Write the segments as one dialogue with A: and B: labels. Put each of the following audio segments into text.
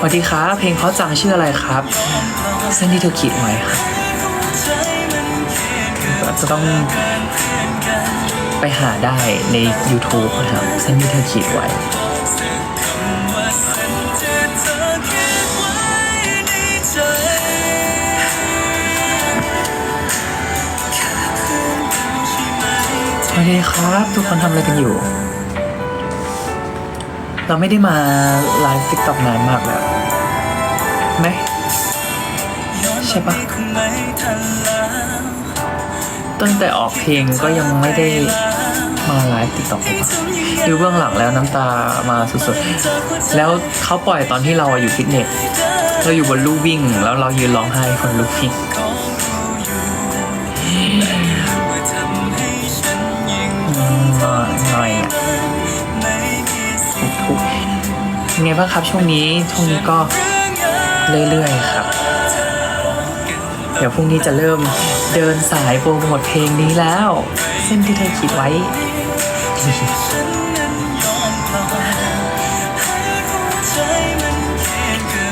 A: สวัสดีครับเพลงเพราะจังชื่ออะไรครับ เส้นที่เธอขีดไว้ครับอาจจะต้องไปหาได้ใน YouTube นะครับ เส้นที่เธอขีดไว้สวัสดีครับ ทุกคนทำอะไรกันอยู่ เราไม่ได้มาไลฟ์ติ๊กต็อกนานมากแล้ว ไหมใช่ปะตั้งแต่ออกเพลงก็ยังไม่ได้มาไลฟ์ติ๊กต็อกเลยปะดูเบื้องหลังแล้วน้ำตามาสุดๆ แล้วเขาปล่อยตอนที่เราอยู่ฟิตเนสเราอยู่บนลู่วิ่ง แล้วเรายืนร้องไห้คนลู่วิ่งน่อยง่อยอะทุกๆไงบ้างครับช่วงนี้ช่วงนี้ก็ เรื่อยๆครับ เดี๋ยวพรุ่งนี้จะเริ่มเดินสายโปรโมทเพลงนี้แล้ว เส้นที่เธอคิดไว้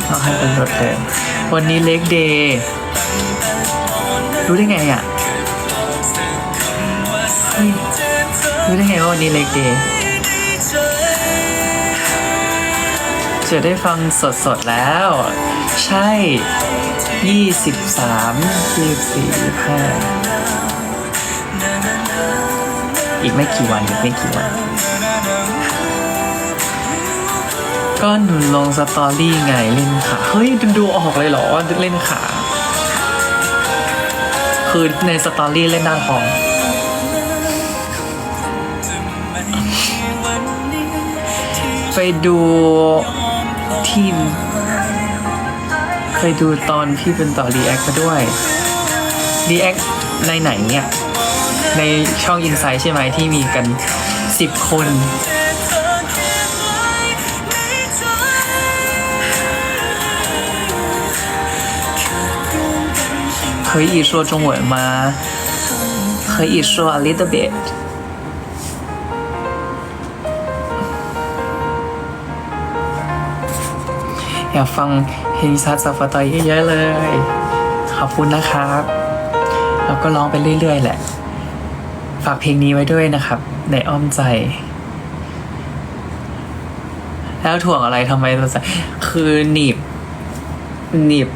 A: เอาให้เป็นรถเลยวันนี้เล็กเดย์รู้ได้ไงอะเฮ้ยรู้ได้ไงว่าวันนี้เล็กเดย์จะได้ฟังสดๆแล้ว ใช่23 24 25อีกไม่กี่วัน อีกไม่กี่วัน ก็หนุนลงสตอรี่ไงเล่นขา เฮ้ยดูออกเลยเหรอว่าเล่นขา คือในสตอรี่เล่นหน้าท้องไปดูทีม เคยดูตอนที่เป็นต่อรีแอคมด้วยรีแอคในไหนเนี่ย ในช่องอินไซด์ใช่ไหมที่มีกัน 10 คน เคยอีชัวจงหวยมา a little bit อยากฟัง เพลงซัดซาฟาตอยเยอะๆเลย ขอบคุณนะครับ แล้วก็ร้องไปเรื่อยๆ แหละ ฝากเพลงนี้ไว้ด้วยนะครับ ในอ้อมใจ แล้วถ่วงอะไรทำไมต้องใส่คือหนีบ หนีบ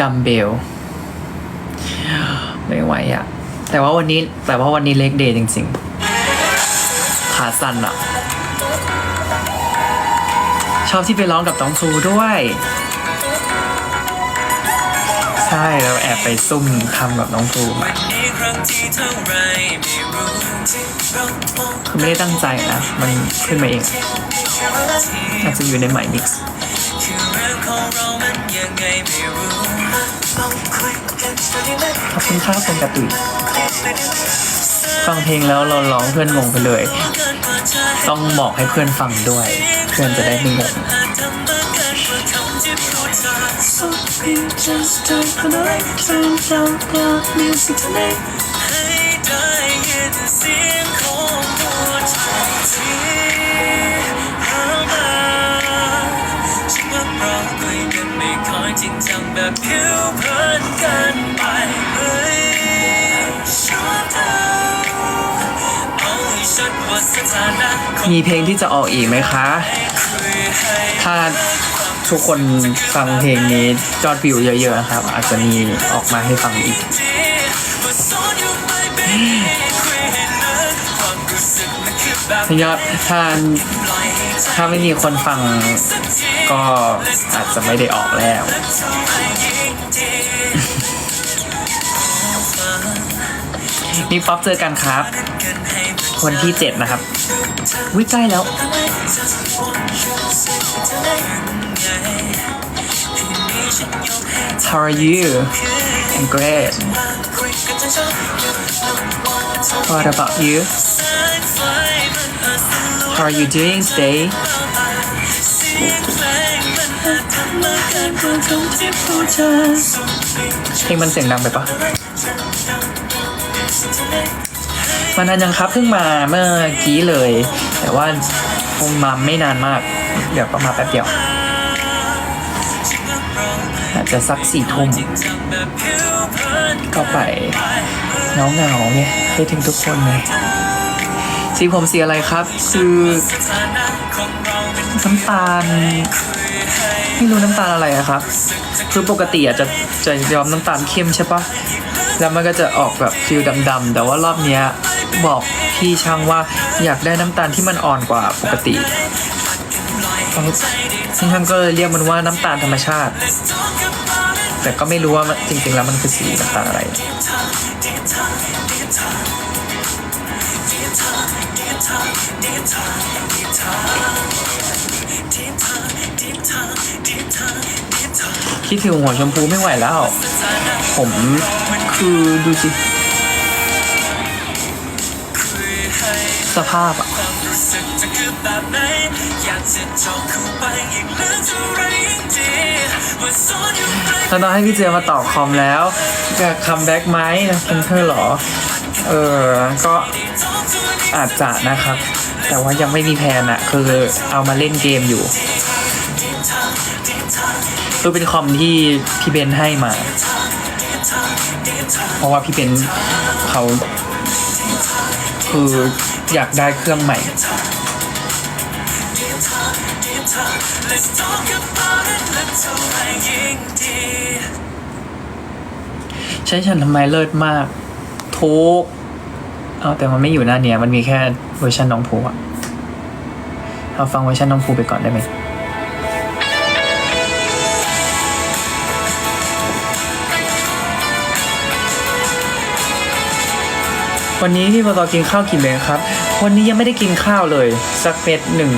A: ดัมเบลไม่ไหวอะแต่ว่าวันนี้แต่ว่าวันนี้เล็กเดย์จริง ๆ ขาสั่นอะ ชอบที่ไปร้องกับต้องซูด้วย ใช่แล้วแอบไปซุ่มทำกับน้องซูมาคือไม่ได้ตั้งใจนะ มันขึ้นมาเองอาจจะอยู่ในใหม่มิกซ์ขอบคุณครับคุณกระตุยฟังเพลงแล้วเราร้องเพื่อนงงไปเลย ต้องบอกให้เพื่อนฟังด้วย พื่อนจะได้ไม่งง
B: จริงจังแบบผิวเผินเกินไปเฮ้ยชอบเธอเอาให้ชัดว่าสถานะของ
A: มีเพลงที่จะออกอีกไหมคะ ถ้าทุกคนฟังเพลงนี้จอดวิวเยอะๆนะครับ อาจจะมีออกมาให้ฟังอีก
B: ยอแบบ
A: ถ้ายอดถ้าถ้าไม่มีคนฟัง
B: ก็
A: อาจจะไม่ได้ออกแล้ว
B: และทำให้ยิ่งดี
A: นี่ป๊อปเจอกันครับ
B: กันให้มัน
A: วันที่7นะครับ วิใกล้แล้ว How are you I'm great What about you How are you doing today เพลงมันเสียงดังไปปะมานานยังครับเพิ่งมาเมื่อกี้เลย แต่ว่าคงมาไม่นานมาก เดี๋ยวก็มาแป๊บเดียวอาจจะสักสี่ทุ่มก็ไปเงาเงาๆไงให้ถึงทุกคนเลยสีผมสีอะไรครับ คือน้ำตาลไม่รู้น้ำตาลอะไรอะครับ คือปกติอะจะจะยอมน้ำตาลเข้มใช่ปะแล้วมันก็จะออกแบบฟิลดำๆแต่ว่ารอบเนี้ยบอกพี่ช่างว่าอยากได้น้ำตาลที่มันอ่อนกว่าปกติ ซึ่งท่านก็เรียกมันว่าน้ำตาลธรรมชาติ แต่ก็ไม่รู้ว่าจริงๆแล้วมันคือสีน้ำตาลอะไร คิดถึงหัวชมพูไม่ไหวแล้ว ผมคือดูสิ สภาพอะ
B: รู้สึกจะคือแบบไหนอยากจะจองเข้าไปอีกเหลือเท่าไรยิ่งใกล้
A: ตอนนั้นให้พี่เจมาต่อคอมแล้วจะคัมแบ็กไหมเป็นเธอหรอ เออ ก็อาจจะนะครับ แต่ว่ายังไม่มีแผนอะคือเอามาเล่นเกมอยู่คือเป็นคอมที่พี่เบนให้มา เพราะว่าพี่เบนเขาคืออยากได้เครื่องใหม่ ใช้ฉันทำไมเลิศมากทุกเอาแต่มันไม่อยู่หน้าเนี้ยมันมีแค่เวอร์ชันน้องภูอะเอาฟังเวอร์ชันน้องภูไปก่อนได้ไหมวันนี้พี่ปตอกินข้าวกี่เม็ดครับ วันนี้ยังไม่ได้กินข้าวเลย สักเม็ดหนึ่ง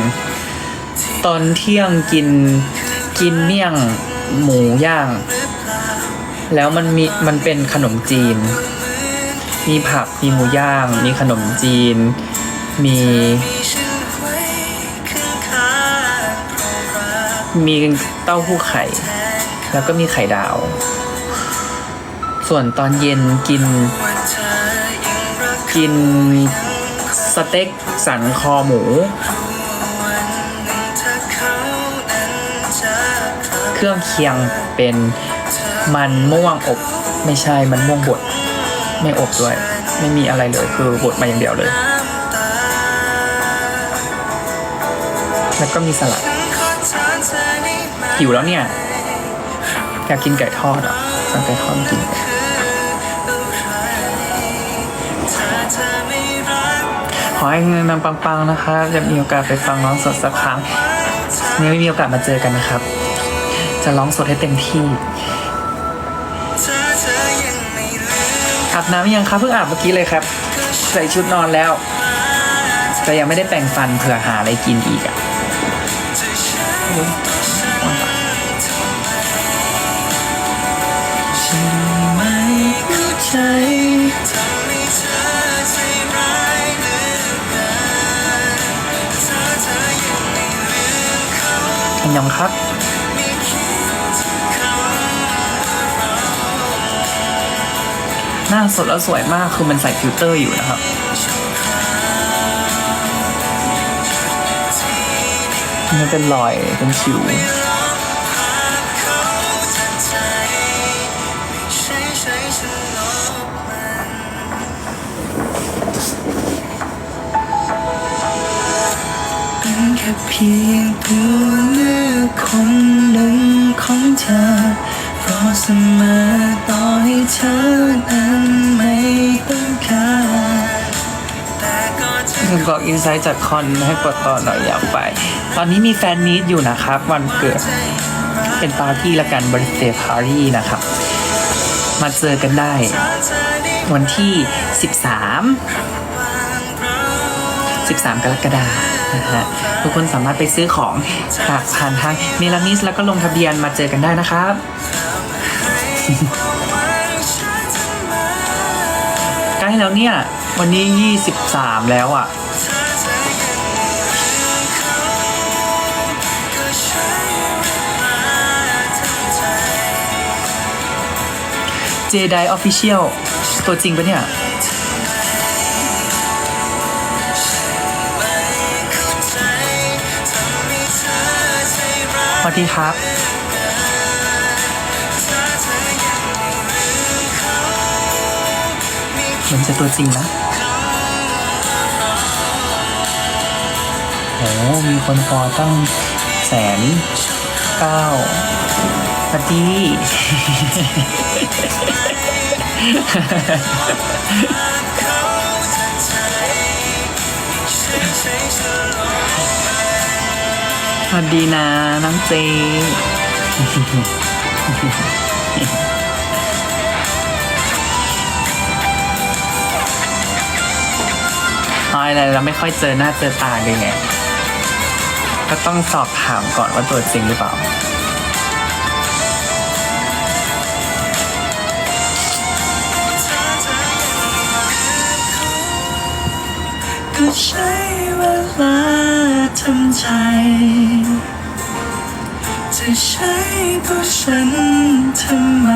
A: ตอนเที่ยงกินกินเมี่ยงหมูย่าง แล้วมันมีมันเป็นขนมจีน มีผักมีหมูย่าง มีขนมจีน มีมีเต้าหู้ไข่ แล้วก็มีไข่ดาว ส่วนตอนเย็นกิน กินสเต็กสันคอหมู เครื่องเคียงเป็น มันม่วงอบไม่ใช่มันม่วงบดไม่อบด้วย ไม่มีอะไรเลยคือบดมาอย่างเดียวเลย แล้วก็มีสลัดหิวแล้วเนี่ยอยากกินไก่ทอดอะสั่งไก่ทอดกินขอให้นางปังๆนะคะจะมีโอกาสไปฟังร้องสดสักครั้งยังไม่มีโอกาสมาเจอกันนะครับ จะร้องสดให้เต็มที่ อาบน้ำยังครับเพิ่งอาบเมื่อกี้เลยครับ ใส่ชุดนอนแล้ว แต่ยังไม่ได้แปรงฟันเผื่อหาอะไรกินอีกอะยฉันไม่เข้าใจอันยองครับ หน้าสดแล้วสวยมากคือมันใส่ฟิลเตอร์อยู่นะครับมันเป็นรอยเป็นสิว
B: เป็นแค่เพียงตัวเลือกคนหนึ่งของเธอ เพราะเสมอต่อให้เธอ ก็จะ
A: ถึงบอกอินไซต์จากคอนให้กดต่อหน่อยอยากไป ตอนนี้มีแฟนมีตอยู่นะครับ วันเกิดเป็นปาร์ตี้ละกันบริเ a ย์ปาร์ตี้นะครับ มาเจอกันได้ วันที่ 13 13 กรกฎาคมนะฮะทุกคนสามารถไปซื้อของจากผ่านทางเมลามิสแล้วก็ลงทะเบียนมาเจอกันได้นะครับ ใกล้แล้วเนี่ย วันนี้ 23 แล้วอะ เจไดออฟฟิเชียลตัวจริงปะเนี่ย
B: เวั
A: สดีครับเหมือนจะตัวจริงนะ โอ้มีคนฟอลตั้งแสนเก้าสวัสดีสวัสดีนะน้องเจอาอะไรเราไม่ค่อยเจอหน้าเจอตาเลยไง ก็ต้องสอบถามก่อนว่าตัวจริงหรือเปล่า
B: ก็ใช้เวลาทำใจ จะใช้ตัวฉันทำไม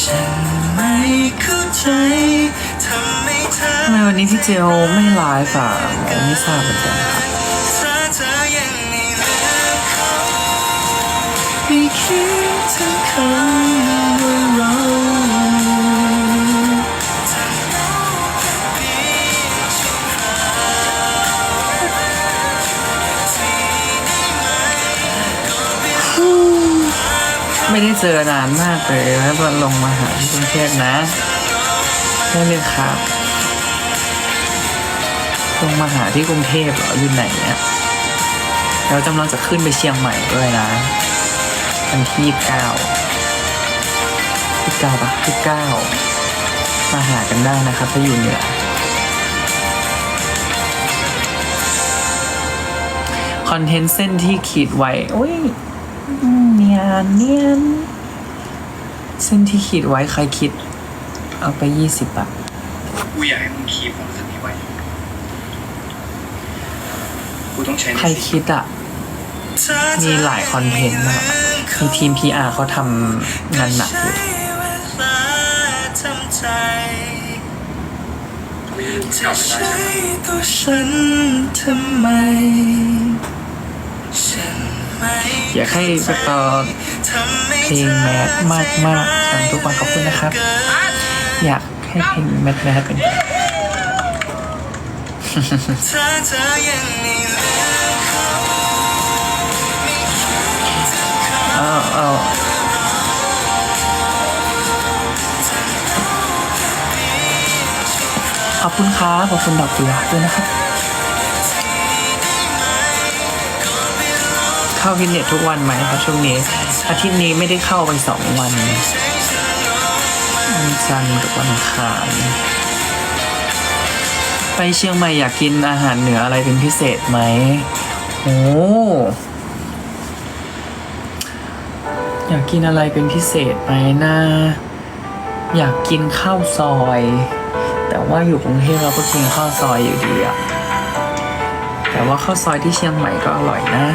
B: ฉันไม่เข้าใจทำไมเธอ
A: ทำไมวันนี้พี่เจลไม่ไลฟ์อะไม่ทราบเหมือนกันครั
B: คิดถึงคำว่าเราจะรู้เพียงชั่วคราวที่ได้ไหมก็เป็น
A: ไม่ได้เจอนานมากเลยแล้วก็ลงมาหาที่กรุงเทพนะได้เลยครับ ลงมาหาที่กรุงเทพเหรออยู่ไหนเนี่ยเรากำลังจะขึ้นไปเชียงใหม่ด้วยนะ วันที่ยี่สิบเก้ายี่สิบเก้าปะยี่สิบเก้ามาหากันได้นะครับ ถ้าอยู่เหนือคอนเทนต์เส้นที่ขีดไว้โอ้ยเนียนเนียนเส้นที่ขีดไว้ใครคิด เอาไปยี่สิบอะ
C: กูอยากให้มึงคีบความรู้สึกนี้ไว้กูต้องใช้ใน
A: ใคร
C: สิ่ง
A: คิดอะมีหลายคอนเทนต์อะ มีทีม PR เขาทำงานหนักอยู่
B: จะใช้ตัวฉันทำไมฉันไม่
A: อยากให้ไปต่อเพลงแมสมากมากๆฟังทุกวันขอบคุณนะครับ อยากให้เพลงแมสแมสเป็น
B: เอยังไม่เอกเขา
A: อ้าวอ้าวขอบคุณครับขอบคุณดอกกุหลาบด้วยนะครับเข้าฟิตเนสทุกวันไหมครับช่วงนี้ อาทิตย์นี้ไม่ได้เข้าไปสองวันวันจันทร์กับวันอังคารไปเชียงใหม่อยากกินอาหารเหนืออะไรเป็นพิเศษไหมโอ้ อยากกินอะไรเป็นพิเศษไหมนะ อยากกินข้าวซอย แต่ว่าอยู่กรุงเทพเราก็กินข้าวซอยอยู่ดีอะแต่ว่าข้าวซอยที่เชียงใหม่ก็อร่อยนะ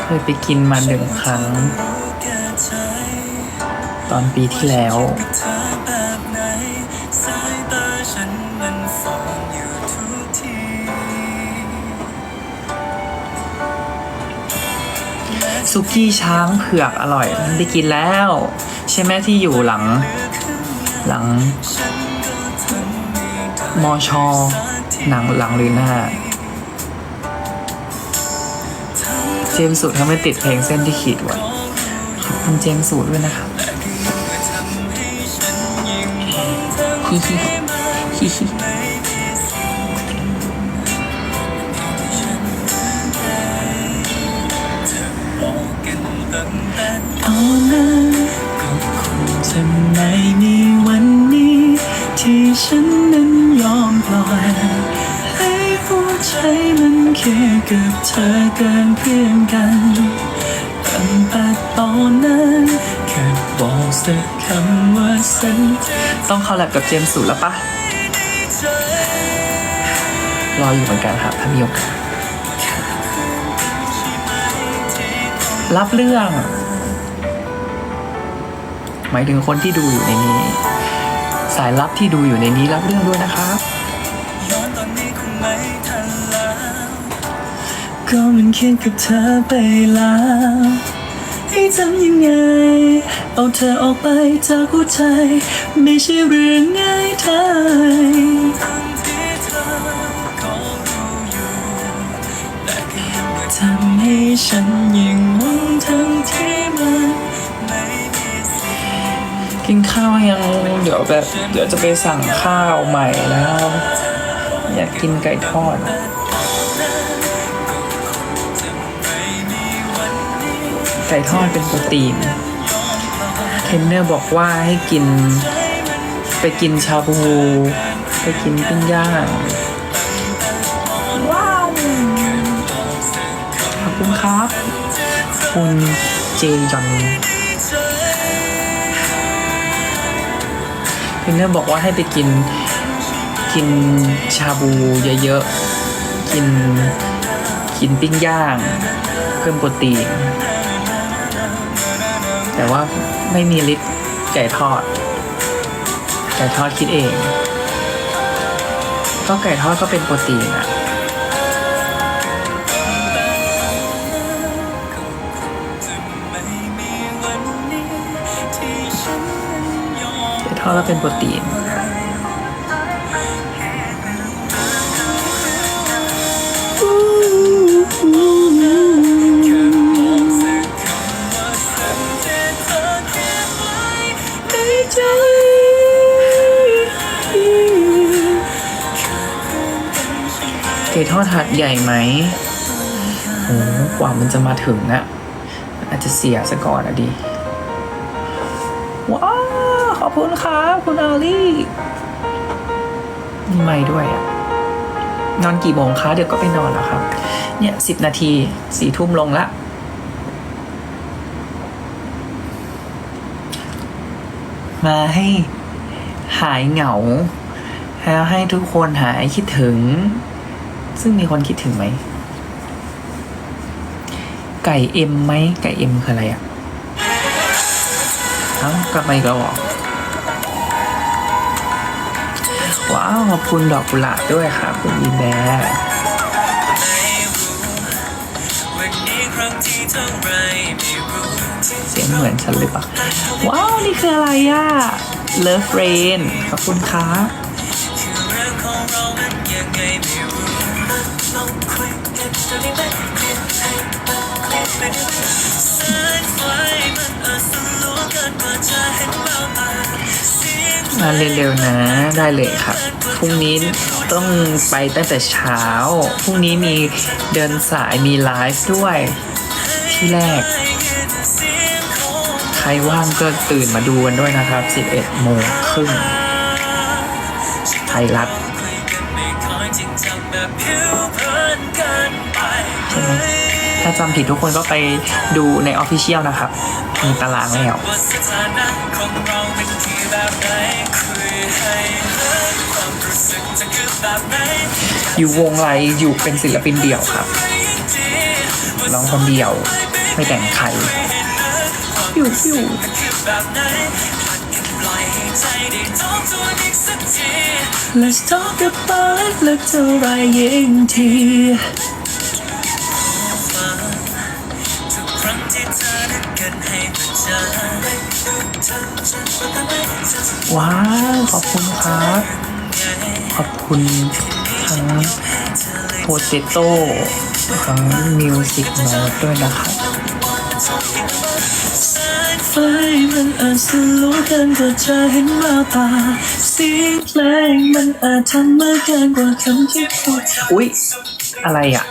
A: เคยไปกินมาหนึ่งครั้ง ตอนปีที่แล้ว ซุกี้ช้างเผือกอร่อยได้กินแล้ว ใช่ไหมที่อยู่หลัง หลัง มอชอหนังหลังหรือหน้า เจมส์สูตรทำให้ติดเพลงเส้นที่ขีดไว้ขอบคุณเจมส์สูตรด้วยนะครับฮิฮิฮิฮิ
B: นนั้นก็คงจะไม่มีวันนี้ ที่ฉันนั้นยอมปล่อยให้หัวใจมันแค่กับเธอเกินเพื่อนกันตั้งแต่ตอนนั้นแค่บอกสักคำว่าสัญ
A: ต้องเข้าแลบกับเจมส์สูแล้วปะรออยู่เหมือนกันครับถ้ามีโอกาสรับเรื่อง หมายถึงคนที่ดูอยู่ในนี้ สายลับที่ดูอยู่ในนี้รับเรื่องด้วยนะครับ
B: ย้อนตอนนี้คงไม่ทันแล้วก็มันกับเธอไปแล้วให้ทำยังไง เอาเธอออกไปจากหัวใจ ไม่ใช่เรื่องง่ายเท่าทำให้ฉันยิ่งหวังทั้งที่มัน
A: กินข้าวยังเดี๋ยวแบบเดี๋ยวจะไปสั่งข้าวใหม่แล้ว อยากกินไก่ทอดไก่ทอดเป็นโปรตีนเทรนเนอร์บอกว่าให้กิน ไปกินชาบูไปกินปิ้งย่างว้าวขอบคุณครับ คุณเจยอน ทรนเนอร์บอกว่าให้ไปกินกินชาบูเยอะๆ กินกินปิ้งย่าง เพิ่มโปรตีน แต่ว่าไม่มีลิตรไก่ทอด ไก่ทอดคิดเอง ก็ไก่ทอดก็เป็นโปรตีนอะ ไก่ทอดก็เป็นโปรตีนไก่ทอดหัดใหญ่ไหมโอ้กว่ามันจะมาถึงอะอาจจะเสียซะก่อนอะดิว้าว ขอบคุณครับคุณอาลี่มีไม่ด้วยอะนอนกี่โมงคะเดี๋ยวก็ไปนอนแล้วครับ เนี่ยสิบนาทีสี่ทุ่มลงละมาให้หายเหงา แล้วให้ทุกคนหายคิดถึง ซึ่งมีคนคิดถึงไหม ไก่เอ็มไหมไก่เอ็มคืออะไรอะเอ้ากลับมาอีกแล้วหรอ ว้าวขอบคุณดอกกุหลาบด้วยครับคุณอีแบร์
B: เสี
A: ยงเหมือนฉันเลยปะว้าว นี่คืออะไรอะ Love Rain ขอบคุณครับ
B: คือเรื่องของเรามันยังไงไม่รู้ลองคุยกันจะสายไฟมันอาจสลัวกินกว่าจะเห็นเบ้าตา ง
A: มาเร็วๆนะได้เลยครับพรุ่งนี้ต้องไปตั้งแต่เช้าพรุ่งนี้มีเดินสายมีไลฟ์ด้วยที่แรก ใครว่างก็ตื่นมาดูกันด้วยนะครับ 11โมงครึ่งไทยรัฐใช่ไหมถ้าจำผิดทุกคนก็ไปดูในออฟฟิเชียลนะครับ มีตารางแล้ว
B: อยู่ว
A: งไรอยู่เป็นศิลปินเดี่ยวครับร้องคนเดียวไม่แต่งใครฟิวฟิว
B: คือแบบไหนพัดกันปล่อยให้ใจได้ทบกับปาร์ตและเท่าไรยิ่งทีทุกครั้งที่เธอนึกกันให้เธอ
A: ว้าว ขอบคุณครับ ขอบคุณทั้งโพเตโต้ทั้งมิวสิกโน้ตด้วยนะครับ
B: ไฟมันอาจสลัวเกินกว่าจะเห็นแววตาเสียงเพลงมันอาจทำมากเกินกว่าคำที่พูด
A: อุ๊ย อะไรอะ